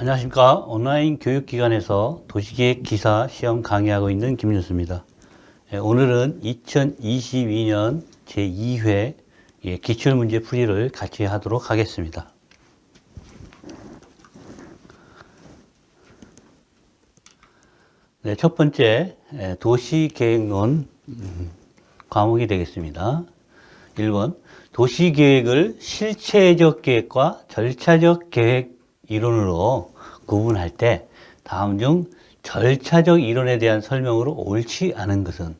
안녕하십니까. 온라인 교육기관에서 도시계획 기사 시험 강의하고 있는 김윤수입니다. 예, 오늘은 2022년 제2회 예, 기출문제 풀이를 같이 하도록 하겠습니다. 네, 첫 번째 예, 도시계획론 음, 과목이 되겠습니다. 1번 도시계획을 실체적 계획과 절차적 계획 이론으로 구분할 때 다음 중 절차적 이론에 대한 설명으로 옳지 않은 것은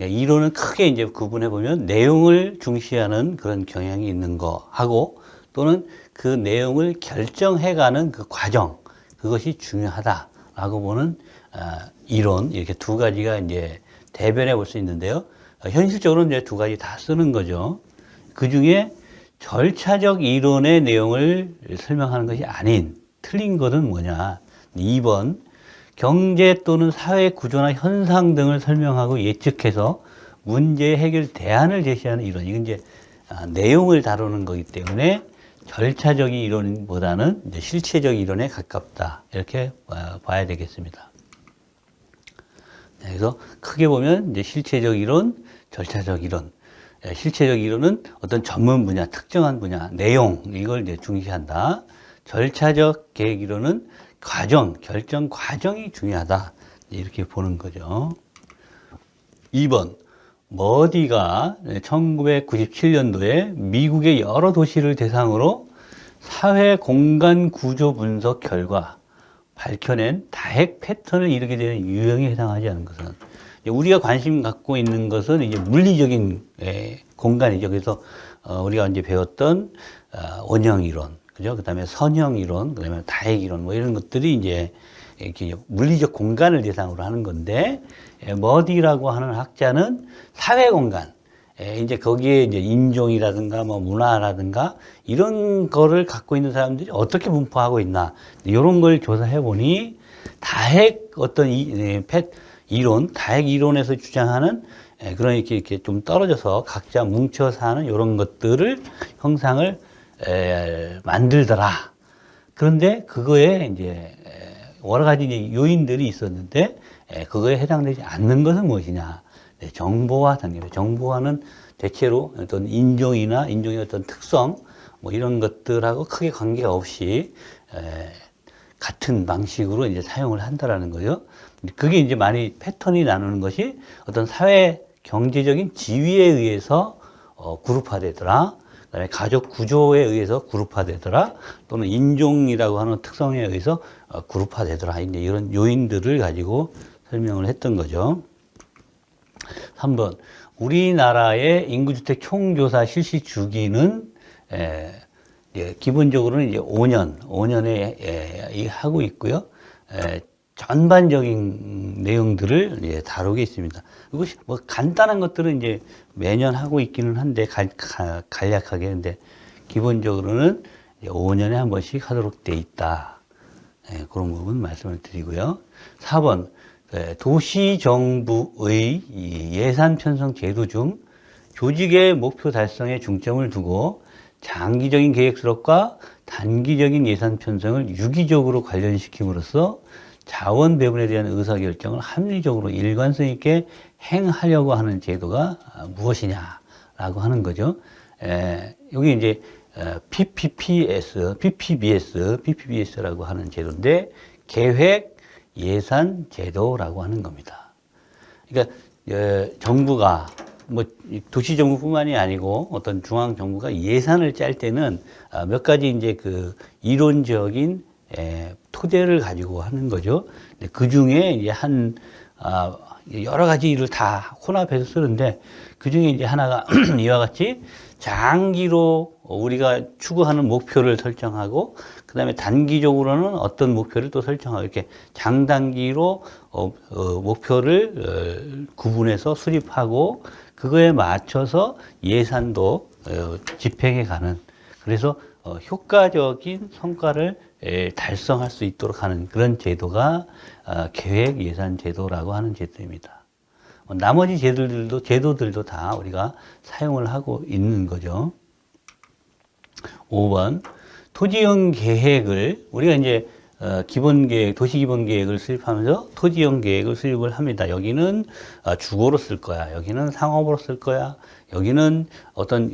예, 이론은 크게 이제 구분해 보면 내용을 중시하는 그런 경향이 있는 거 하고 또는 그 내용을 결정해가는 그 과정 그것이 중요하다라고 보는 아, 이론 이렇게 두 가지가 이제 대변해 볼 수 있는데요. 어, 현실적으로 이제 두 가지 다 쓰는 거죠. 그 중에 절차적 이론의 내용을 설명하는 것이 아닌 틀린 것은 뭐냐? 2번 경제 또는 사회 구조나 현상 등을 설명하고 예측해서 문제 해결 대안을 제시하는 이론. 이건 이제 아, 내용을 다루는 거기 때문에 절차적인 이론보다는 실체적 이론에 가깝다. 이렇게 봐- 봐야 되겠습니다. 네, 그래서 크게 보면 이제 실체적 이론, 절차적 이론. 예, 실체적 이론은 어떤 전문 분야, 특정한 분야, 내용 이걸 이제 중시한다. 절차적 계획 이론은 과정, 결정 과정이 중요하다. 이렇게 보는 거죠. 2번 머디가 1997년도에 미국의 여러 도시를 대상으로 사회 공간 구조 분석 결과 밝혀낸 다핵 패턴을 이루게 되는 유형에 해당하지 않은 것은 우리가 관심 갖고 있는 것은 이제 물리적인 에, 공간이죠. 그래서 어, 우리가 이제 배웠던 어, 원형 이론, 그죠? 그다음에 선형 이론, 그다음에 다핵 이론 뭐 이런 것들이 이제 이렇게 물리적 공간을 대상으로 하는 건데 에, 머디라고 하는 학자는 사회 공간 에, 이제 거기에 이제 인종이라든가 뭐 문화라든가 이런 거를 갖고 있는 사람들이 어떻게 분포하고 있나 이런 걸 조사해 보니 다핵 어떤 이, 에, 패, 이론, 다핵 이론에서 주장하는 에, 그런 이렇게, 이렇게 좀 떨어져서 각자 뭉쳐 사는 이런 것들을 형상을 에, 만들더라. 그런데 그거에 이제 에, 여러 가지 요인들이 있었는데 에, 그거에 해당되지 않는 것은 무엇이냐? 네, 정보화 단계입니다. 정보화는 대체로 어떤 인종이나 인종의 어떤 특성 뭐 이런 것들하고 크게 관계가 없이 에, 같은 방식으로 이제 사용을 한다라는 거예요. 그게 이제 많이 패턴이 나누는 것이 어떤 사회 경제적인 지위에 의해서 어, 그룹화되더라. 그다음에 가족 구조에 의해서 그룹화되더라. 또는 인종이라고 하는 특성에 의해서 어, 그룹화되더라. 이제 이런 요인들을 가지고 설명을 했던 거죠. 3번 우리나라의 인구주택 총조사 실시 주기는 에, 예, 기본적으로는 이제 5년, 5년에 예, 이 하고 있고요. 에, 전반적인 내용들을 예, 다루고 있습니다. 그리고 뭐 간단한 것들은 이제 매년 하고 있기는 한데 간, 가- 간략하게 근데 기본적으로는 이제 5년에 한 번씩 하도록 돼 있다. 예, 그런 부분 말씀을 드리고요. 4번 예, 도시정부의 이 예산 편성 제도 중 조직의 목표 달성에 중점을 두고 장기적인 계획 수립과 단기적인 예산 편성을 유기적으로 관련시킴으로써 자원 배분에 대한 의사결정을 합리적으로 일관성 있게 행하려고 하는 제도가 아, 무엇이냐라고 하는 거죠. 에, 여기 이제 어, PPPS, PPBS, PPBS라고 하는 제도인데 계획 예산 제도라고 하는 겁니다. 그러니까 어, 정부가 뭐 도시 정부뿐만이 아니고 어떤 중앙 정부가 예산을 짤 때는 아, 몇 가지 이제 그 이론적인 에, 토대를 가지고 하는 거죠. 그 중에 이제 한 아, 여러 가지 일을 다 혼합해서 쓰는데 그 중에 이제 하나가 이와 같이 장기로 우리가 추구하는 목표를 설정하고 그 다음에 단기적으로는 어떤 목표를 또 설정하고 이렇게 장단기로 어, 어, 목표를 어, 구분해서 수립하고 그거에 맞춰서 예산도 어, 집행해 가는 그래서 어, 효과적인 성과를 에, 달성할 수 있도록 하는 그런 제도가 어, 계획 예산 제도라고 하는 제도입니다. 어, 나머지 제도들도 제도들도 다 우리가 사용을 하고 있는 거죠. 5번 토지형 계획을 우리가 이제 어, 기본 계획, 도시 기본 계획을 수립하면서 토지형 계획을 수립을 합니다. 여기는 어, 주거로 쓸 거야. 여기는 상업으로 쓸 거야. 여기는 어떤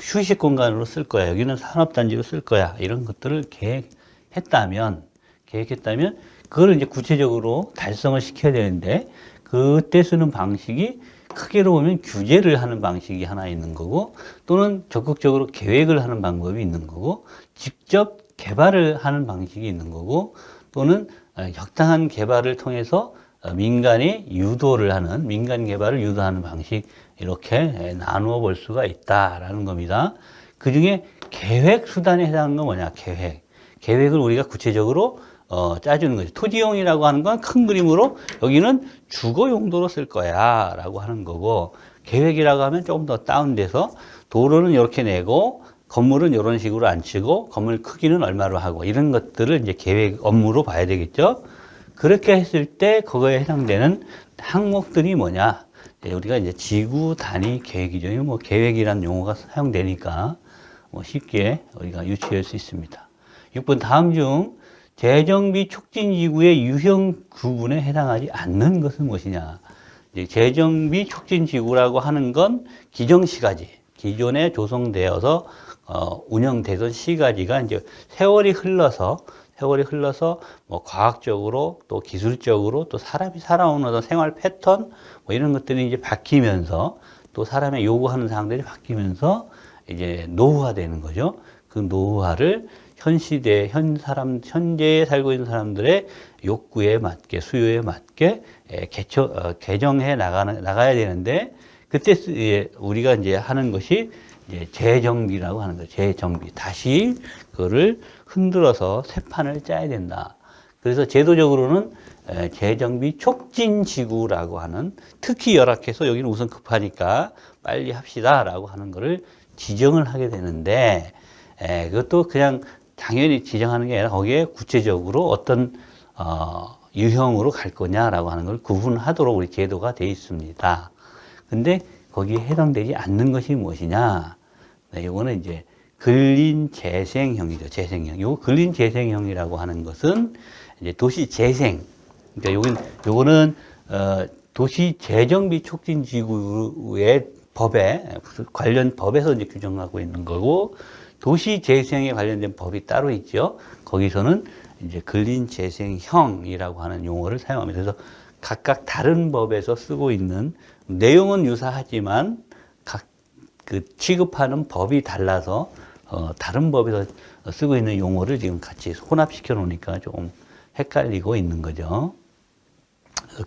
휴식 공간으로 쓸 거야. 여기는 산업단지로 쓸 거야. 이런 것들을 계획 했다면, 계획했다면, 그걸 이제 구체적으로 달성을 시켜야 되는데, 그때 쓰는 방식이 크게로 보면 규제를 하는 방식이 하나 있는 거고, 또는 적극적으로 계획을 하는 방법이 있는 거고, 직접 개발을 하는 방식이 있는 거고, 또는 어, 적당한 개발을 통해서 어, 민간이 유도를 하는, 민간 개발을 유도하는 방식, 이렇게 에, 나누어 볼 수가 있다라는 겁니다. 그 중에 계획 수단에 해당하는 건 뭐냐, 계획. 계획을 우리가 구체적으로 어, 짜주는 거죠. 토지용이라고 하는 건 큰 그림으로 여기는 주거 용도로 쓸 거야 라고 하는 거고 계획이라고 하면 조금 더 다운돼서 도로는 이렇게 내고 건물은 이런 식으로 안 치고 건물 크기는 얼마로 하고 이런 것들을 이제 계획 업무로 봐야 되겠죠. 그렇게 했을 때 그거에 해당되는 항목들이 뭐냐? 예, 우리가 이제 지구 단위 계획이죠. 뭐 계획이란 용어가 사용되니까 뭐 쉽게 우리가 유추할 수 있습니다. 6번 다음 중 재정비 촉진 지구의 유형 구분에 해당하지 않는 것은 무엇이냐? 이제 재정비 촉진 지구라고 하는 건 기정 시가지, 기존에 조성되어서 어, 운영되던 시가지가 이제 세월이 흘러서 세월이 흘러서 뭐 과학적으로 또 기술적으로 또 사람이 살아오는 어떤 생활 패턴 뭐 이런 것들이 이제 바뀌면서 또 사람의 요구하는 사항들이 바뀌면서 이제 노후화되는 거죠. 그 노후화를 현 시대, 현 사람, 현재에 살고 있는 사람들의 욕구에 맞게, 수요에 맞게 에, 개처, 어, 개정해 나가는, 나가야 되는데, 그때 쓰- 예, 우리가 이제 하는 것이 이제 재정비라고 하는 거죠. 재정비. 다시 그거를 흔들어서 새 판을 짜야 된다. 그래서 제도적으로는 에, 재정비 촉진 지구라고 하는 특히 열악해서 여기는 우선 급하니까 빨리 합시다라고 하는 거를 지정을 하게 되는데 에, 그것도 그냥 당연히 지정하는 게 아니라 거기에 구체적으로 어떤 어, 유형으로 갈 거냐라고 하는 걸 구분하도록 우리 제도가 돼 있습니다. 근데 거기에 해당되지 않는 것이 무엇이냐? 네, 이거는 이제 근린 재생형이죠. 재생형. 요 근린 재생형이라고 하는 것은 이제 도시 재생. 그러니까 요건 요거는 어, 도시 재정비 촉진 지구의 법에 관련 법에서 이제 규정하고 있는 거고 도시 재생에 관련된 법이 따로 있죠. 거기서는 이제 근린 재생형이라고 하는 용어를 사용합니다. 그래서 각각 다른 법에서 쓰고 있는 내용은 유사하지만 각 그 취급하는 법이 달라서 어, 다른 법에서 쓰고 있는 용어를 지금 같이 혼합시켜 놓으니까 좀 헷갈리고 있는 거죠.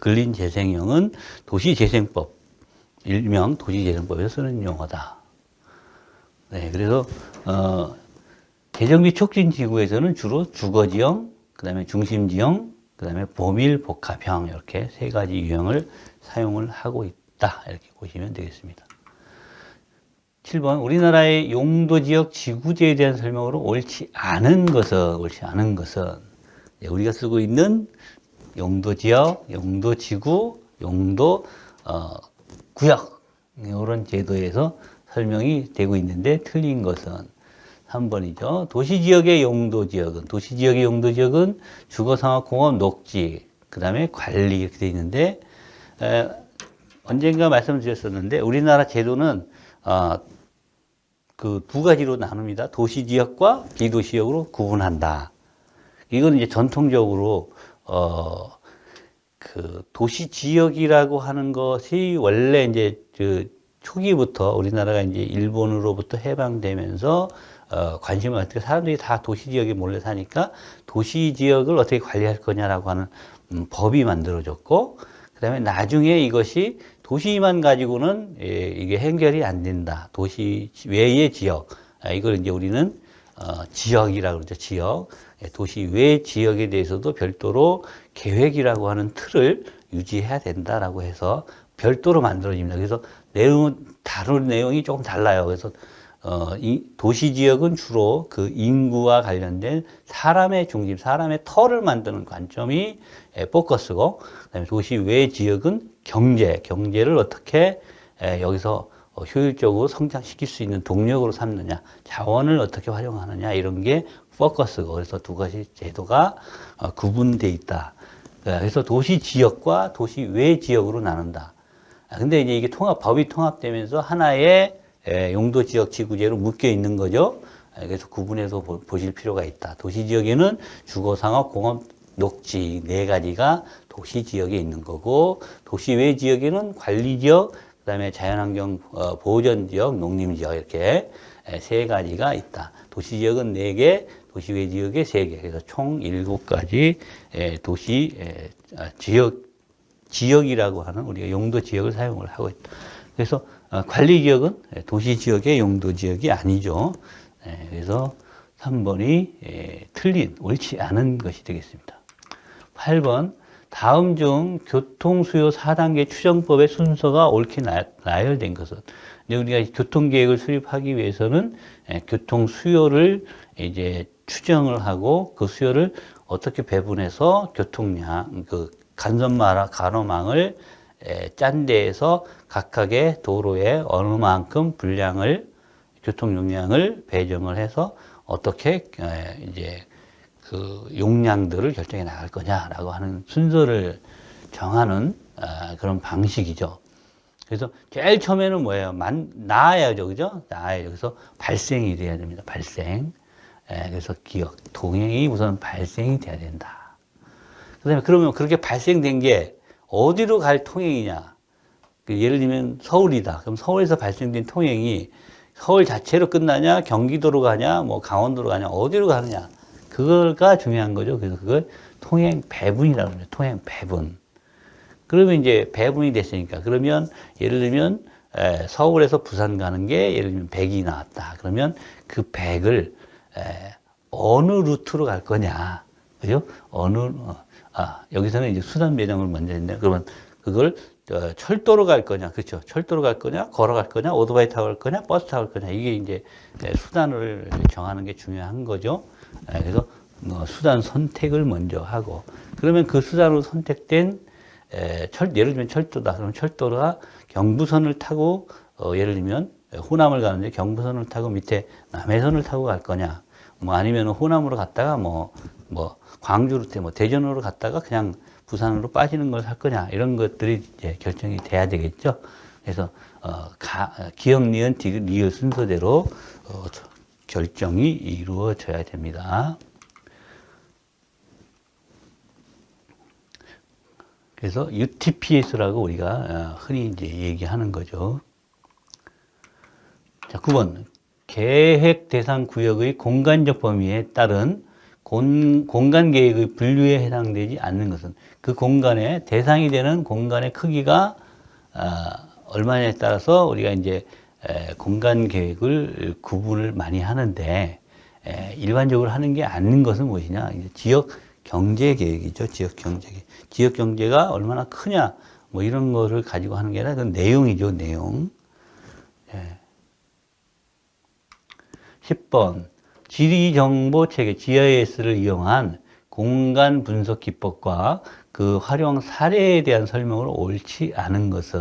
근린 재생형은 도시 재생법, 일명 도시재생법에서 쓰는 용어다. 네, 그래서 어, 재정비 촉진 지구에서는 주로 주거지형, 그다음에 중심지형, 그다음에 보밀 복합형 이렇게 세 가지 유형을 사용을 하고 있다 이렇게 보시면 되겠습니다. 7번 우리나라의 용도 지역 지구제에 대한 설명으로 옳지 않은 것은 옳지 않은 것은 예, 우리가 쓰고 있는 용도 지역, 용도 지구, 용도 어, 구역 이런 제도에서 설명이 되고 있는데 틀린 것은 3번이죠. 도시지역의 용도지역은 도시지역의 용도지역은 주거상업공업 녹지 그 다음에 관리 이렇게 되어 있는데 에, 언젠가 말씀드렸었는데 우리나라 제도는 어, 그두 가지로 나눕니다. 도시지역과 비도시역으로 구분한다. 이건 이제 전통적으로 어, 그 도시 지역이라고 하는 것이 원래 이제 그 초기부터 우리나라가 이제 일본으로부터 해방되면서 어, 관심을 갖고 사람들이 다 도시 지역에 몰려 사니까 도시 지역을 어떻게 관리할 거냐라고 하는 음, 법이 만들어졌고 그다음에 나중에 이것이 도시만 가지고는 예, 이게 해결이 안 된다. 도시 외의 지역 아, 이걸 이제 우리는 어, 지역이라고 그러죠. 지역. 예, 도시 외 지역에 대해서도 별도로 계획이라고 하는 틀을 유지해야 된다라고 해서 별도로 만들어집니다. 그래서 내용은 다룬 내용이 조금 달라요. 그래서 어, 이 도시 지역은 주로 그 인구와 관련된 사람의 중심, 사람의 터를 만드는 관점이 에, 포커스고, 그다음에 도시 외 지역은 경제, 경제를 어떻게 에, 여기서 어, 효율적으로 성장시킬 수 있는 동력으로 삼느냐, 자원을 어떻게 활용하느냐 이런 게 포커스고 그래서 두 가지 제도가 어, 구분돼 있다. 예, 그래서 도시 지역과 도시 외 지역으로 나눈다. 아, 근데 이제 이게 통합 법이 통합되면서 하나의 예, 용도 지역 지구제로 묶여 있는 거죠. 예, 그래서 구분해서 보- 보실 필요가 있다. 도시 지역에는 주거, 상업, 공업, 녹지 네 가지가 도시 지역에 있는 거고 도시 외 지역에는 관리 지역, 그다음에 자연환경 어, 보전 지역, 농림 지역 이렇게 예, 세 가지가 있다. 도시 지역은 네 개, 도시 외 지역에 세 개. 그래서 총 일곱 가지 예, 도시 예, 아, 지역 지역이라고 하는 우리가 용도 지역을 사용을 하고 있다. 그래서 어, 관리 지역은 예, 도시 지역의 용도 지역이 아니죠. 예, 그래서 3번이 예, 틀린 옳지 않은 것이 되겠습니다. 8번 다음 중 교통수요 4단계 추정법의 순서가 옳게 나, 나열된 것은 이제 우리가 교통계획을 수립하기 위해서는 예, 교통수요를 이제 추정을 하고 그 수요를 어떻게 배분해서 교통량 그 간선마라 가로망을 에, 짠 데에서 각각의 도로에 어느 만큼 분량을 교통 용량을 배정을 해서 어떻게 에, 이제 그 용량들을 결정해 나갈 거냐라고 하는 순서를 정하는 아, 그런 방식이죠. 그래서 제일 처음에는 뭐예요? 만, 나아야죠. 그죠? 나아야죠. 그래서 발생이 돼야 됩니다. 발생. 에, 그래서 기억, 동행이 우선 발생이 돼야 된다. 그 다음에 그러면 그렇게 발생된 게 어디로 갈 통행이냐. 그 예를 들면 서울이다. 그럼 서울에서 발생된 통행이 서울 자체로 끝나냐, 경기도로 가냐, 뭐 강원도로 가냐, 어디로 가느냐. 그거가 중요한 거죠. 그래서 그걸 통행 배분이라고 합니다. 통행 배분. 그러면 이제 배분이 됐으니까. 그러면 예를 들면 에, 서울에서 부산 가는 게 예를 들면 100이 나왔다. 그러면 그 100을 에, 어느 루트로 갈 거냐. 그죠? 어느, 어, 아, 여기서는 이제 수단 배정을 먼저 했네. 그러면 그걸 어, 철도로 갈 거냐. 그렇죠. 철도로 갈 거냐, 걸어갈 거냐, 오토바이 타고 갈 거냐, 버스 타고 갈 거냐. 이게 이제 에, 수단을 정하는 게 중요한 거죠. 에, 그래서 어, 수단 선택을 먼저 하고 그러면 그 수단으로 선택된 에, 철, 예를 들면 철도다. 그럼 철도가 경부선을 타고 어, 예를 들면 호남을 가는데 경부선을 타고 밑에 남해선을 타고 갈 거냐. 뭐 아니면 호남으로 갔다가 뭐, 뭐 광주로 때 뭐 대전으로 갔다가 그냥 부산으로 빠지는 걸할 거냐. 이런 것들이 이제 결정이 돼야 되겠죠. 그래서 어, 가, 기억, 니은, 디귿, 리을 순서대로 어, 결정이 이루어져야 됩니다. 그래서 UTPS라고 우리가 어, 흔히 이제 얘기하는 거죠. 자, 9번. 계획 대상 구역의 공간적 범위에 따른 공, 공간 계획의 분류에 해당되지 않는 것은 그 공간의 대상이 되는 공간의 크기가 아, 얼마냐에 따라서 우리가 이제 에, 공간 계획을 구분을 많이 하는데 에, 일반적으로 하는 게 아닌 것은 무엇이냐? 지역 경제 계획이죠. 지역 경제. 지역 경제가 얼마나 크냐? 뭐 이런 거를 가지고 하는 게 아니라 그 내용이죠. 내용. 예. 10번 지리정보 체계 GIS를 이용한 공간 분석 기법과 그 활용 사례에 대한 설명을 옳지 않은 것은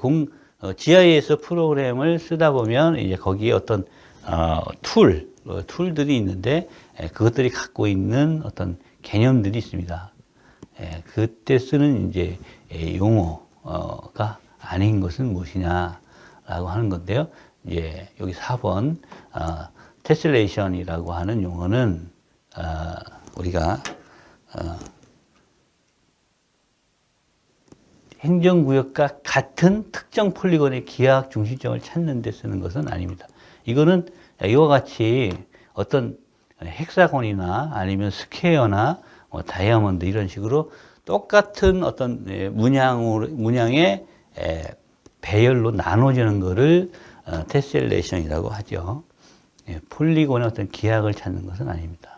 공, 어, GIS 프로그램을 쓰다 보면 이제 거기에 어떤 어, 툴, 어, 툴들이 있는데 에, 그것들이 갖고 있는 어떤 개념들이 있습니다. 에, 그때 쓰는 이제 에, 용어가 아닌 것은 무엇이냐라고 하는 건데요. 예, 여기 4번 어, 테슬레이션이라고 하는 용어는 어, 우리가 어, 행정구역과 같은 특정 폴리곤의 기하학 중심점을 찾는 데 쓰는 것은 아닙니다. 이거는 이와 같이 어떤 헥사곤이나 아니면 스퀘어나 뭐 다이아몬드 이런 식으로 똑같은 어떤 예, 문양으로, 문양의 에, 배열로 나눠지는 것을 어, 테셀레이션이라고 하죠. 예, 폴리곤의 어떤 기하학을 찾는 것은 아닙니다.